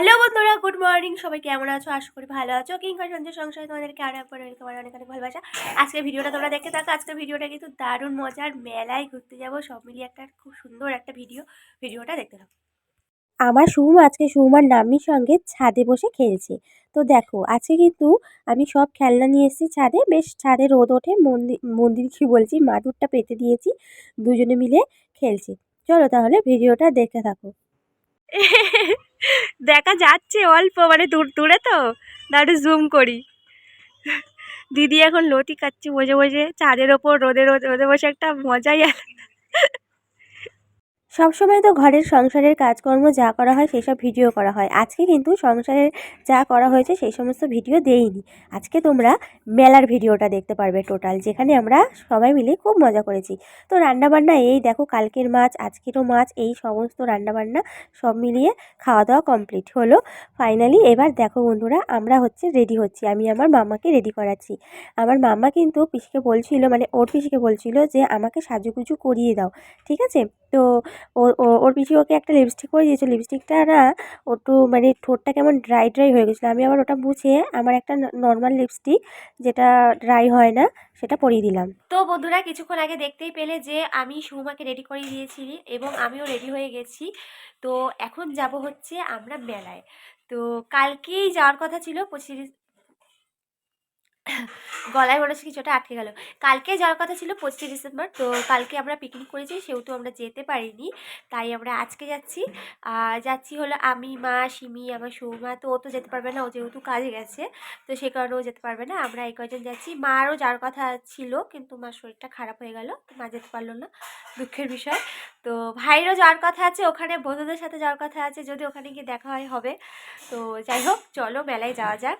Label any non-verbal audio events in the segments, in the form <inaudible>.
Hello বন্ধুরা, good morning. সবাই কেমন আছো? আশা করি ভালো আছো। কিংবা সঞ্জয় সংসারে তোমাদেরকে আরও একবার আর অনেক অনেক ভালোবাসা। আজকে ভিডিওটা তোমরা দেখতে থাকো। আজকে ভিডিওটা কিন্তু দারুণ মজার। মেলায় ঘুরতে যাব। সব মিলিয়ে একটা খুব সুন্দর একটা ভিডিও। ভিডিওটা দেখতে থাকো। আমার সুম, আজকে সুমার নাম্মির সঙ্গে ছাদে বসে খেলছে। তো দেখো, আজকে কিন্তু আমি সব খেলনা নিয়ে এসেছি ছাদে। বেশ ছাদে রোদ ওঠে। মন্দির মন্দির কি বলছি? মাদুরটা পেতে দিয়েছি। দুজনে মিলে খেলছি। চলো তাহলে ভিডিওটা দেখতে থাকো। <laughs> দেখা যাচ্ছে অল্প মানে দূর, দূরে তো। দাঁড়ু জুম করি। দিদি এখন লতি খাচ্ছে, বসে বসে। চাঁদের ওপর, রোদে রোদে রোদে বসে একটা মজাই আলাদা। সবসময় তো ঘরের সংসারের কাজকর্ম যা করা হয় সেসব ভিডিও করা হয়। আজকে কিন্তু সংসারের যা করা হয়েছে সেই সমস্ত ভিডিও দেইনি। আজকে তোমরা মেলার ভিডিওটা দেখতে পারবে টোটাল, যেখানে আমরা সবাই মিলে খুব মজা করেছি। তো রান্নাবান্না এই দেখো, কালকের মাছ, আজকেরও মাছ, এই সমস্ত রান্নাবান্না সব মিলিয়ে খাওয়া দাওয়া কমপ্লিট হলো। ফাইনালি এবার দেখো বন্ধুরা, আমরা হচ্ছে রেডি হচ্ছি। আমি আমার মামাকে রেডি করাচ্ছি। আমার মামা কিন্তু পিসিকে বলছিল মানে ওর পিসিকে বলছিল যে, আমাকে সাজুগুজু করিয়ে দাও। ঠিক আছে? তো ওর পিসি ওকে একটা লিপস্টিক করে দিয়েছে লিপস্টিকটা না ওটু মানে ঠোঁটটা কেমন ড্রাই ড্রাই হয়ে গেছিল। আমি আবার ওটা মুছে আমার একটা নর্মাল লিপস্টিক যেটা ড্রাই হয় না, সেটা পরিয়ে দিলাম। তো বন্ধুরা, কিছুক্ষণ আগে দেখতেই পেলে যে আমি সুমাকে রেডি করে দিয়েছি এবং আমিও রেডি হয়ে গেছি। তো এখন যাব হচ্ছে আমরা মেলায়। তো কালকেই যাওয়ার কথা ছিল, পঁচিশ গলায় মনে হচ্ছে কিছুটা আটকে গেল। কালকে যাওয়ার কথা ছিল পঁচিশে ডিসেম্বর, তো কালকে আমরা পিকনিক করেছি, সেহেতু আমরা যেতে পারিনি। তাই আমরা আজকে যাচ্ছি। আর যাচ্ছি হলো আমি, মা সিমি আমার সৌমা, তো ও তো যেতে পারবে না, ও যেহেতু কাজে গেছে, তো সে কারণে ও যেতে পারবে না। আমরা এই কয়জন যাচ্ছি। মারও যাওয়ার কথা ছিল, কিন্তু মার শরীরটা খারাপ হয়ে গেল মা যেতে পারল না, দুঃখের বিষয়। তো ভাইরও যাওয়ার কথা আছে, ওখানে বন্ধুদের সাথে যাওয়ার কথা আছে, যদি ওখানে গিয়ে দেখা হয়, হবে। তো যাই হোক, চলো মেলায় যাওয়া যাক।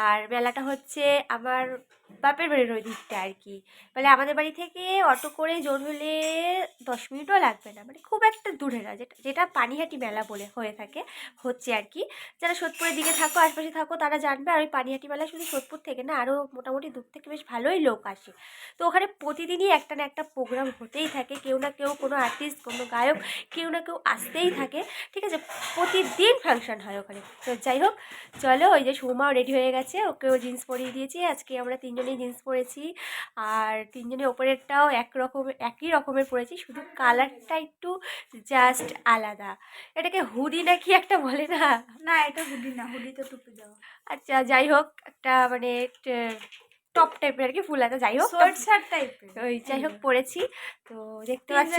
আর মেলাটা হচ্ছে আমার বাপের বাড়ির ওই দিকটা আর কি মানে আমাদের বাড়ি থেকে অটো করে জোর হলে দশ মিনিটও লাগবে না। মানে খুব একটা দূরে না। যেটা যেটা পানিহাটি মেলা বলে হয়ে থাকে, হচ্ছে আর কি যারা সোদপুরের দিকে থাকো, আশপাশে থাকো, তারা জানবে আর ওই পানিহাটি মেলা শুধু সোদপুর থেকে না আরও মোটামুটি দূর থেকে বেশ ভালোই লোক আসে। তো ওখানে প্রতিদিনই একটা না একটা প্রোগ্রাম হতেই থাকে। কেউ না কেউ কোনো আর্টিস্ট কোনো গায়ক, কেউ না কেউ আসতেই থাকে। ঠিক আছে? প্রতিদিন ফাংশন হয় ওখানে। তো যাই হোক, চলো ওই যে সুমাও রেডি হয়ে গেছে। ওকেও জিন্স পরিয়ে দিয়েছি। আজকে আমরা তিনজনেই জিন্স পরেছি। আর তিনজনের ওপরেরটাও একরকম একই রকমের পরেছি শুধু কালারটা একটু জাস্ট আলাদা। এটাকে হুডি নাকি একটা বলে না? না এটা হুডি না হুডি তো টুপি দেওয়া। আচ্ছা যাই হোক একটা মানে টপ টাইপের আর কি ফুল আছে যাই হোক শর্ট শার্ট টাইপের ওই যাই হোক পরেছি। তো দেখতে পাচ্ছ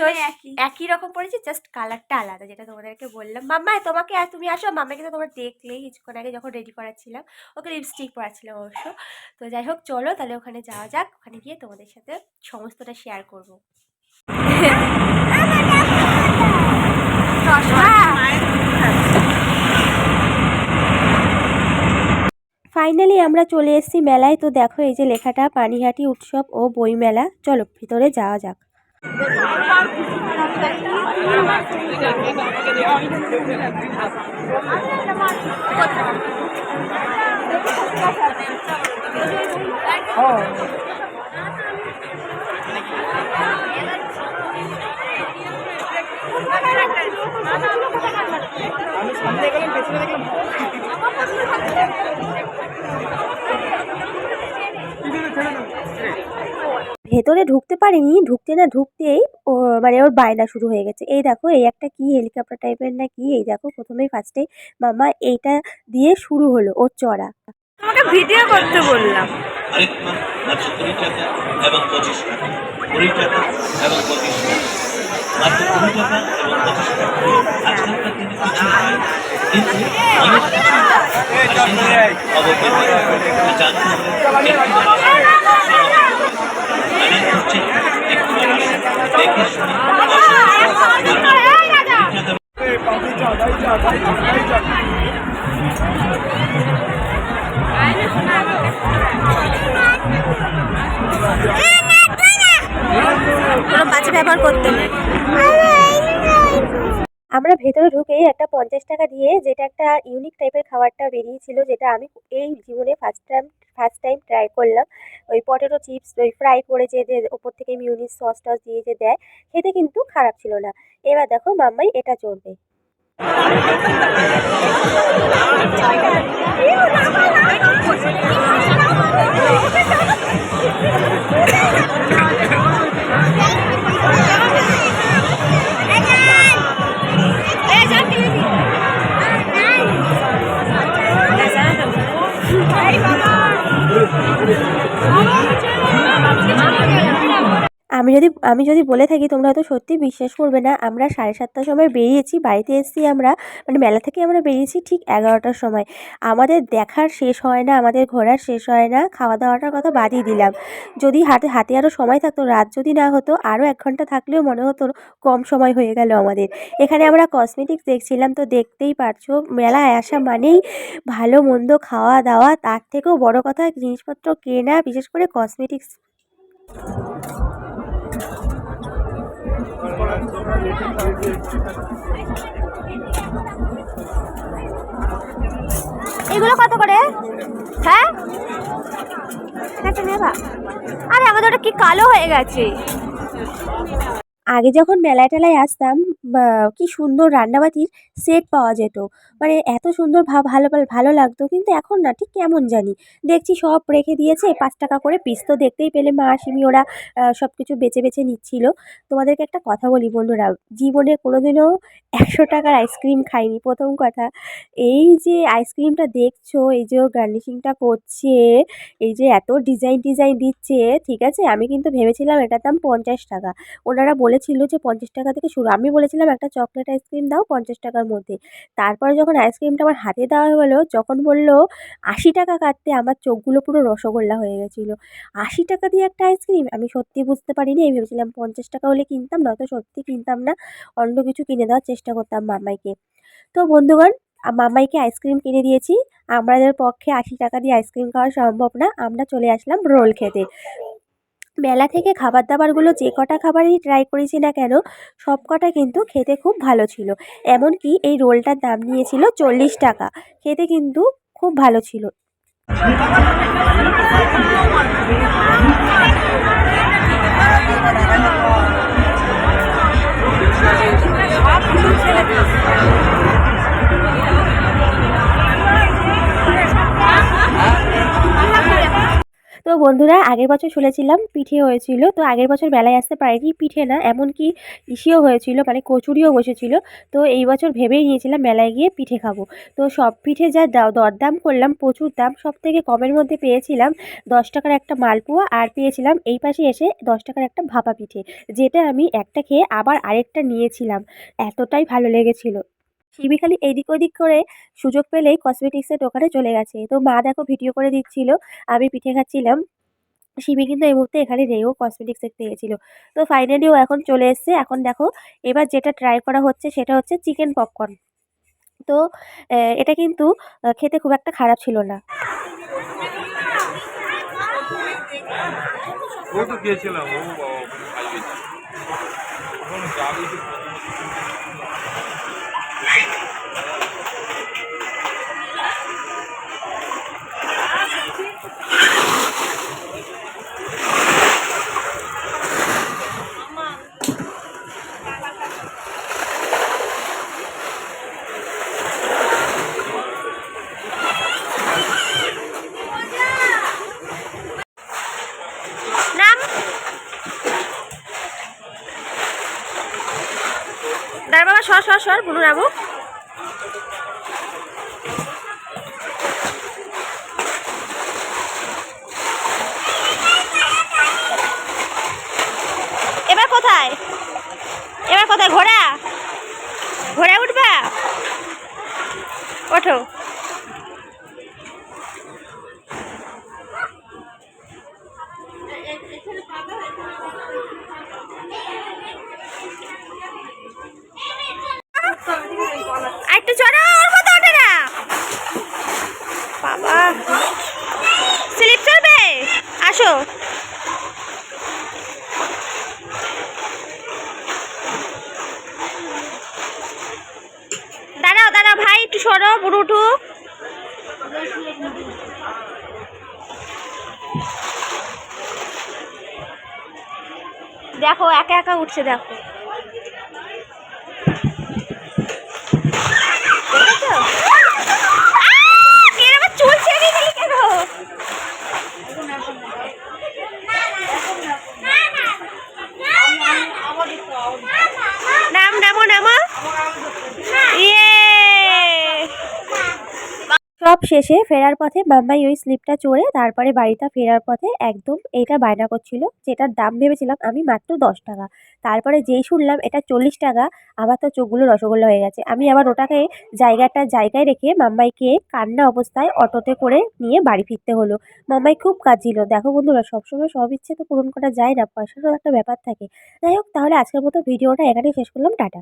একই। রকম পরেছি জাস্ট কালারটা আলাদা যেটা তোমাদেরকে বললাম। মাম্মা তোমাকে আর তুমি আসো মাম্মাকে তো তোমরা দেখলেই কিছুক্ষণ আগে যখন রেডি করাচ্ছিলাম ওকে লিপস্টিক পরাচ্ছিলাম অবশ্য। তো যাই হোক চলো তাহলে ওখানে যাওয়া যাক ওখানে গিয়ে তোমাদের সাথে সমস্তটা শেয়ার করব। ফাইনালি আমরা চলে এসেছি মেলায়। তো দেখো, এই যে লেখাটা, পানিহাটি উৎসব ও বইমেলা। চলো, ভিতরে যাওয়া যাক। ভেতরে ঢুকতে পারিনি ঢুকতে না ঢুকতেই ও মানে ওর বায়না শুরু হয়ে গেছে। এই দেখো এই একটা কি হেলিকপ্টার টাইপের না কি এই দেখো প্রথমেই ফার্স্টে মামা এইটা দিয়ে শুরু হলো ওর চড়া। তোমাকে ভিডিও করতে বললাম। এবং পঁচিশ টাকা। কুড়ি টাকা এবং পঁচিশ টাকা। মাত্র কুড়ি টাকা এবং পঁচিশ টাকা। আজকালকার দিনে কিছু হয়। কিন্তু অনেক কিছু আমরা ভেতরে ঢুকেই একটা পঞ্চাশ টাকা দিয়ে যেটা একটা ইউনিক টাইপের খাবারটা বেরিয়েছিল, যেটা আমি এই জীবনে first time first time try করলাম। ওই পটেটো চিপস ওই ফ্রাই করে যে ওপর থেকে মিউনিস সস টস দিয়ে যে দেয়, খেতে কিন্তু খারাপ ছিল না। এবার দেখো মাম্মাই এটা চলবে আমি যদি আমি যদি বলে থাকি, তোমরা হয়তো সত্যি বিশ্বাস করবে না। আমরা সাড়ে সাতটার সময় বেরিয়েছি, বাড়িতে এসেছি আমরা মানে মেলা থেকে আমরা বেরিয়েছি ঠিক এগারোটার সময়। আমাদের দেখার শেষ হয় না, আমাদের ঘোরার শেষ হয় না খাওয়া দাওয়াটার কথা বাদই দিলাম। যদি হাতে হাতে আরও সময় থাকতো, রাত যদি না হতো আরও এক ঘণ্টা থাকলেও মনে হতো কম সময় হয়ে গেল আমাদের। এখানে আমরা কসমেটিক্স দেখছিলাম, তো দেখতেই পারছ, মেলায় আসা মানেই ভালো, মন্দ খাওয়া দাওয়া তার থেকেও বড় কথা জিনিসপত্র কেনা, বিশেষ করে কসমেটিক্স এগুলো কত করে? হ্যাঁ? আরে আমাদের ওটা কি কালো হয়ে গেছে। আগে যখন মেলায় টেলায় আসতাম কি সুন্দর রান্নাবাতির সেট পাওয়া যেত। মানে এত সুন্দর ভা, ভালো ভালো লাগতো, কিন্তু এখন না, ঠিক কেমন জানি। দেখছি সব রেখে দিয়েছে, পাঁচ টাকা করে পিস তো দেখতেই পেলে মা সিমি ওরা সব কিছু বেছে বেছে নিচ্ছিল। তোমাদেরকে একটা কথা বলি বন্ধুরা, জীবনে কোনোদিনও একশো টাকার আইসক্রিম খাইনি, প্রথম কথা। এই যে আইসক্রিমটা দেখছ, এই যে গার্নিশিংটা করছে, এই যে এত ডিজাইন ডিজাইন দিচ্ছে, ঠিক আছে? আমি কিন্তু ভেবেছিলাম এটার দাম পঞ্চাশ টাকা। ওনারা বলেছিল যে পঞ্চাশ টাকা থেকে শুরু। আমি বলেছিলাম, একটা চকলেট আইসক্রিম দাও পঞ্চাশ টাকার মধ্যে। তারপরে যখন আইসক্রিমটা আমার হাতে দেওয়া হলো, যখন বলল, আশি টাকা কাটতে আমার চোখগুলো পুরো রসগোল্লা হয়ে গেছিল। আশি টাকা দিয়ে একটা আইসক্রিম? আমি সত্যি বুঝতে পারিনি। আমি ভেবেছিলাম, পঞ্চাশ টাকা হলে কিনতাম, নয়তো সত্যি কিনতাম না। অন্য কিছু কিনে দেওয়ার চেষ্টা করতাম মামাইকে। তো বন্ধুগণ মামাইকে আইসক্রিম কিনে দিয়েছি। আমাদের পক্ষে আশি টাকা দিয়ে আইসক্রিম খাওয়া সম্ভব না। আমরা চলে আসলাম রোল খেতে। মেলা থেকে খাবার দাবারগুলো যে কটা খাবারই ট্রাই করেছি না কেন, সব কটা কিন্তু খেতে খুব ভালো ছিল। এমনকি এই রোলটার দাম নিয়েছিল চল্লিশ টাকা। খেতে কিন্তু খুব ভালো ছিল। বন্ধুরা, আগের বছর শুনেছিলাম পিঠে হয়েছিল, তো আগের বছর মেলায় আসতে পারিনি পিঠে না, এমনকি ইসিও হয়েছিল মানে কচুরিও বসেছিল, তো এই বছর ভেবেই নিয়েছিলাম মেলায় গিয়ে পিঠে খাব। তো সব পিঠে যা দরদাম করলাম, প্রচুর দাম সব থেকে কমের মধ্যে পেয়েছিলাম দশ টাকার একটা মালপোয়া আর পেয়েছিলাম এই পাশে এসে দশ টাকার একটা ভাপা পিঠে, যেটা আমি একটা খেয়ে আবার আরেকটা নিয়েছিলাম, এতটাই ভালো লেগেছিল। শিবি খালি এদিক ওদিক করে সুযোগ পেলেই কসমেটিক্সের দোকানে চলে গেছে, তো মা দেখো ভিডিও করে দিচ্ছিল, আমি পিঠে খাচ্ছিলাম। শিবি কিন্তু এই মুহূর্তে এখানে নেই ও কসমেটিক্স দেখতে গেছিল তো ফাইনালি ও এখন চলে এসছে। এখন দেখো, এবার যেটা ট্রাই করা হচ্ছে সেটা হচ্ছে চিকেন পপকর্ন তো এটা কিন্তু খেতে খুব একটা খারাপ ছিল না। গিয়েছিলাম ওখানে খাইয়েছে ওখানে যাবে তো নাম দাঁড়া বাবা সর সর সর বুনু নামু এবার কোথায় এবার কোথায় ঘোড়া ঘোড়া উঠবা ওঠো আর একটু চড়ো ওর মতো ওঠে না বাবা স্লিপ চলবে আসো দাঁড়াও ভাই একটু সরো পুরো দেখো একা একা উঠছে দেখো দেখেছ? আহ! কেন আমার চুল ছেড়ে দিলি কেন? নাম নামো নামো ইয়ে সব শেষে ফেরার পথে মাম্মাই ওই স্লিপটা চড়ে তারপরে বাড়িটা ফেরার পথে একদম এইটা বায়না করছিল। যেটার দাম ভেবেছিলাম আমি মাত্র দশ টাকা। তারপরে যেই শুনলাম এটা চল্লিশ টাকা, আমার তো চোখগুলো রসগোল্লা হয়ে গেছে। আমি আবার ওটাকে জায়গাটা জায়গায় রেখে মাম্মাইকে কান্না অবস্থায় অটোতে করে নিয়ে বাড়ি ফিরতে হলো। মাম্মাই খুব কাঁদছিল। দেখো বন্ধুরা, সবসময় সব ইচ্ছে তো পূরণ করা যায় না, পয়সারও একটা ব্যাপার থাকে। যাই হোক, তাহলে আজকের মতো ভিডিওটা এখানেই শেষ করলাম। টাটা।